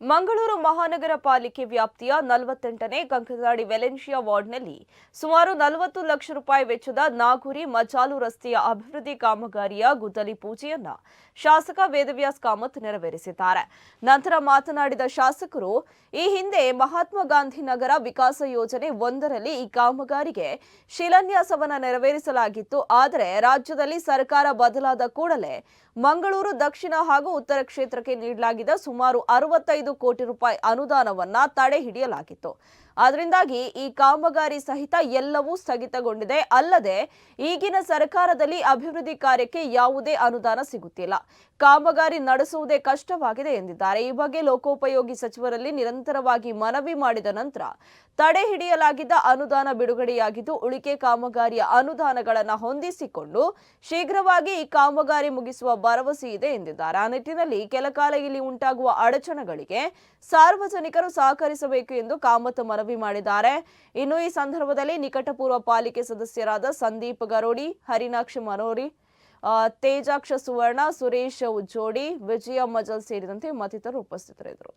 ಮಂಗಳೂರು ಮಹಾನಗರ ಪಾಲಿಕೆ ವ್ಯಾಪ್ತಿಯ ನಲವತ್ತೆಂಟನೇ ಕಂಕನಾಡಿ ವೆಲೆನ್ಶಿಯಾ ವಾರ್ಡ್ನಲ್ಲಿ ಸುಮಾರು ನಲವತ್ತು ಲಕ್ಷ ರೂಪಾಯಿ ವೆಚ್ಚದ ನಾಗೂರಿ ಮಜಾಲು ರಸ್ತೆಯ ಅಭಿವೃದ್ಧಿ ಕಾಮಗಾರಿಯ ಗುದ್ದಲಿ ಪೂಜೆಯನ್ನ ಶಾಸಕ ವೇದವ್ಯಾಸ್ ಕಾಮತ್ ನೆರವೇರಿಸಿದ್ದಾರೆ. ನಂತರ ಮಾತನಾಡಿದ ಶಾಸಕರು, ಈ ಹಿಂದೆ ಮಹಾತ್ಮ ಗಾಂಧಿ ನಗರ ವಿಕಾಸ ಯೋಜನೆ ಒಂದರಲ್ಲಿ ಈ ಕಾಮಗಾರಿಗೆ ಶಿಲಾನ್ಯಾಸವನ್ನು ನೆರವೇರಿಸಲಾಗಿತ್ತು. ಆದರೆ ರಾಜ್ಯದಲ್ಲಿ ಸರ್ಕಾರ ಬದಲಾದ ಕೂಡಲೇ ಮಂಗಳೂರು ದಕ್ಷಿಣ ಹಾಗೂ ಉತ್ತರ ಕ್ಷೇತ್ರಕ್ಕೆ ನೀಡಲಾಗಿದ್ದ ಸುಮಾರು ಅರವತ್ತೈದು ಕೋಟಿ ರೂಪಾಯಿ ಅನುದಾನವನ್ನ ತಡೆ ಹಿಡಿಯಲಾಗಿತ್ತು. ಅದರಿಂದಾಗಿ ಈ ಕಾಮಗಾರಿ ಸಹಿತ ಎಲ್ಲವೂ ಸ್ಥಗಿತಗೊಂಡಿದೆ. ಅಲ್ಲದೆ ಈಗಿನ ಸರ್ಕಾರದಲ್ಲಿ ಅಭಿವೃದ್ಧಿ ಕಾರ್ಯಕ್ಕೆ ಯಾವುದೇ ಅನುದಾನ ಸಿಗುತ್ತಿಲ್ಲ. ಕಾಮಗಾರಿ ನಡೆಸುವುದೇ ಕಷ್ಟವಾಗಿದೆ ಎಂದಿದ್ದಾರೆ. ಈ ಬಗ್ಗೆ ಲೋಕೋಪಯೋಗಿ ಸಚಿವರಲ್ಲಿ ನಿರಂತರವಾಗಿ ಮನವಿ ಮಾಡಿದ ನಂತರ ತಡೆ ಹಿಡಿಯಲಾಗಿದ್ದ ಅನುದಾನ ಬಿಡುಗಡೆಯಾಗಿದ್ದು, ಉಳಿಕೆ ಕಾಮಗಾರಿಯ ಅನುದಾನಗಳನ್ನು ಹೊಂದಿಸಿಕೊಂಡು ಶೀಘ್ರವಾಗಿ ಈ ಕಾಮಗಾರಿ ಮುಗಿಸುವ ಭರವಸೆ ಇದೆ ಎಂದಿದ್ದಾರೆ. ಆ ನಿಟ್ಟಿನಲ್ಲಿ ಕೆಲಕಾಲ ಇಲ್ಲಿ ಉಂಟಾಗುವ ಅಡಚಣೆಗಳಿಗೆ ಸಾರ್ವಜನಿಕರು ಸಹಕರಿಸಬೇಕು ಎಂದು ಕಾಮತ್ ಮನವಿ ಮಾಡಿದ್ದಾರೆ. ಇನ್ನು ಈ ಸಂದರ್ಭದಲ್ಲಿ ನಿಕಟಪೂರ್ವ ಪಾಲಿಕೆ ಸದಸ್ಯರಾದ ಸಂದೀಪ್ ಗರೋಡಿ, ಹರಿನಾಕ್ಷ ಮನೋರಿ ತೇಜಾಕ್ಷ ಸುವರ್ಣ, ಸುರೇಶ್ ಉಜ್ಜೋಡಿ, ವಿಜಯ ಮಜಲ್ ಸೇರಿದಂತೆ ಮತ್ತಿತರರು ಉಪಸ್ಥಿತರಿದ್ದರು.